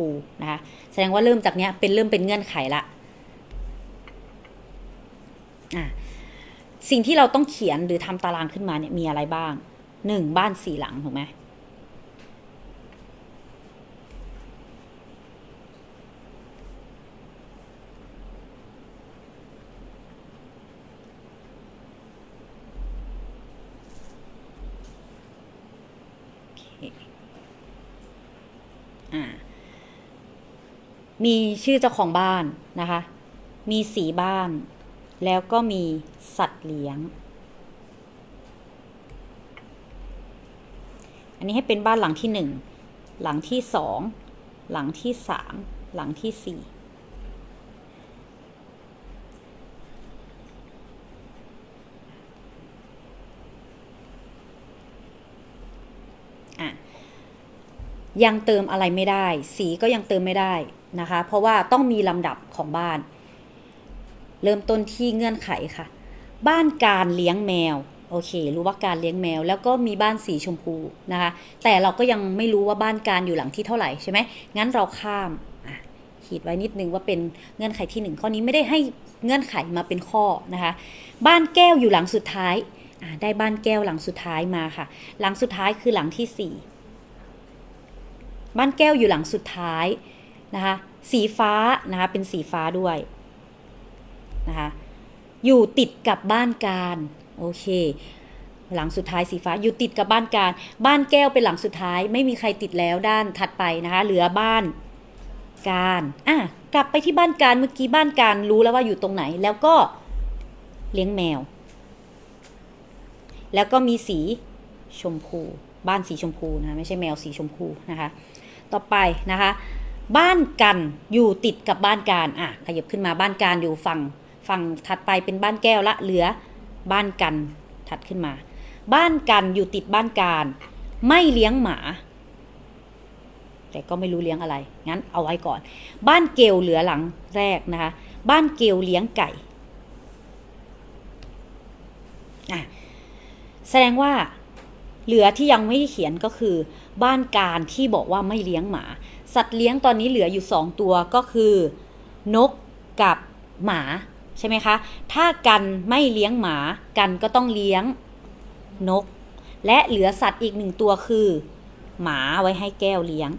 พูนะคะแสดงว่าเริ่มจากเนี้ยเป็นเริ่มเป็นเงื่อนไขละอะสิ่งที่เราต้องเขียนหรือทำตารางขึ้นมาเนี่ยมีอะไรบ้างหนึ่งบ้านสี่หลังถูกไหมอ่า มีชื่อเจ้าของบ้านนะคะ มีสีบ้าน แล้วก็มีสัตว์เลี้ยง อันนี้ให้เป็นบ้านหลังที่หนึ่ง หลังที่สอง หลังที่สาม หลังที่สี่อะยังเติมอะไรไม่ได้ สีก็ยังเติมไม่ได้ นะคะ เพราะว่าต้องมีลำดับของบ้าน เริ่มต้นที่เงื่อนไขค่ะ บ้านการเลี้ยงแมวโอเค รู้ว่าการเลี้ยงแมว แล้วก็มีบ้านสีชมพูนะคะ แต่เราก็ยังไม่รู้ว่าบ้านการอยู่หลังที่เท่าไหร่ใช่ไหมงั้นเราข้ามขีดไว้นิดนึงว่าเป็นเงื่อนไขที่หนึ่งข้อนี้ไม่ได้ให้เงื่อนไขมาเป็นข้อนะคะ บ้านแก้วอยู่หลังสุดท้ายได้บ้านแก้วหลังสุดท้ายมาค่ะ หลังสุดท้ายคือหลังที่สี่บ้านแก้วอยู่หลังสุดท้าย นะคะสีฟ้านะคะเป็นสีฟ้าด้วยนะคะอยู่ติดกับบ้านการโอเค หลังสุดท้ายสีฟ้าอยู่ติดกับบ้านการ บ้านแก้วเป็นหลังสุดท้าย ไม่มีใครติดแล้วด้านถัดไปนะคะเหลือบ้านการอะกลับไปที่บ้านการเมื่อกี้บ้านการรู้แล้วว่าอยู่ตรงไหน แล้วก็เลี้ยงแมว แล้วก็มีสีชมพู บ้านสีชมพูนะคะไม่ใช่แมวสีชมพูนะคะ ต่อไปนะคะ บ้านกันอยู่ติดกับบ้านการอะขยับขึ้นมาบ้านการอยู่ฝั่งฝั่งถัดไปเป็นบ้านแก้วละเหลือบ้านกันถัดขึ้นมา บ้านกันอยู่ติดบ้านการ ไม่เลี้ยงหมา แต่ก็ไม่รู้เลี้ยงอะไร งั้นเอาไว้ก่อน บ้านเกลเหลือหลังแรกนะคะ บ้านเกลเลี้ยงไก่อะแสดงว่าเหลือที่ยังไม่ได้เขียนก็คือ บ้านการที่บอกว่าไม่เลี้ยงหมา สัตว์เลี้ยงตอนนี้เหลืออยู่ 2 ตัวก็คือ นกกับหมาใช่ไหมคะ ถ้ากันไม่เลี้ยงหมากันก็ต้องเลี้ยงนก และเหลือสัตว์อีกหนึ่งตัวคือ หมาไว้ให้แก้วเลี้ยง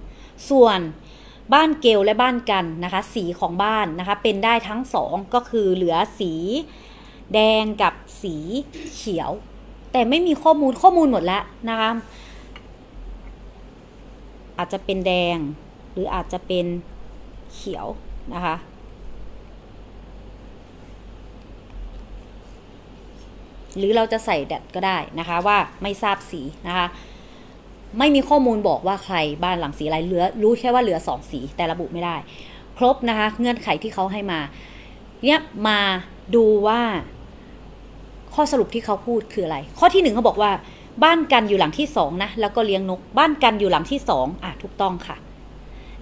ส่วนบ้านเกลและบ้านกันนะคะ สีของบ้านนะคะ เป็นได้ทั้งสองก็คือเหลือสีแดงกับสีเขียว แต่ไม่มีข้อมูลข้อมูลหมดแล้วนะคะ อาจจะเป็นแดง หรืออาจจะเป็นเขียวนะคะ หรือเราจะใส่แดดก็ได้นะคะว่าไม่ทราบสีนะคะ ไม่มีข้อมูลบอกว่าใครบ้านหลังสีอะไรเหลือรู้แค่ว่าเหลือสองสีแต่ระบุไม่ได้ ครบนะคะ เงื่อนไขที่เขาให้มาเนี่ยมาดูว่าข้อสรุปที่เขาพูดคืออะไร ข้อที่หนึ่งเขาบอกว่า บ้านกันอยู่หลังที่สองนะแล้วก็เลี้ยงนก บ้านกันอยู่หลังที่สองอะถูกต้องค่ะ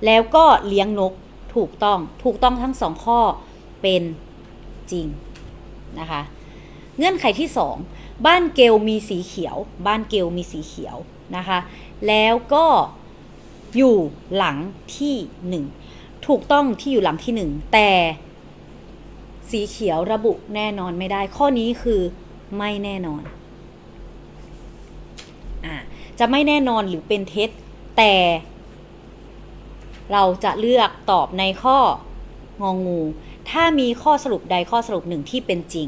แล้วก็เลี้ยงนกถูกต้องถูกต้องทั้งสองข้อเป็นจริงนะคะเงื่อนไขที่สองบ้านเกลมีสีเขียว บ้านเกลมีสีเขียวนะคะ แล้วก็อยู่หลังที่หนึ่งถูกต้องที่อยู่หลังที่หนึ่งแต่สีเขียวระบุแน่นอนไม่ได้ ข้อนี้คือไม่แน่นอนอ่าจะไม่แน่นอนหรือเป็นเท็จ แต่ เราจะเลือกตอบในข้ององู ถ้ามีข้อสรุปใดข้อสรุปหนึ่งที่เป็นจริง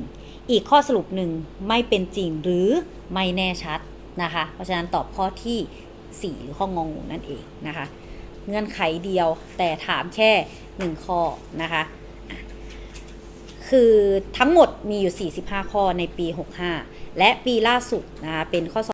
อีกข้อสรุปหนึ่งไม่เป็นจริงหรือไม่แน่ชัดนะคะ เพราะฉะนั้นตอบข้อที่ 4 หรือข้ององูนั่นเองนะคะ เงื่อนไขเดียวแต่ถามแค่ 1 ข้อนะคะ คือทั้งหมดมีอยู่ 45 ข้อในปี 65 และปีล่าสุดนะคะเป็นข้อสอบ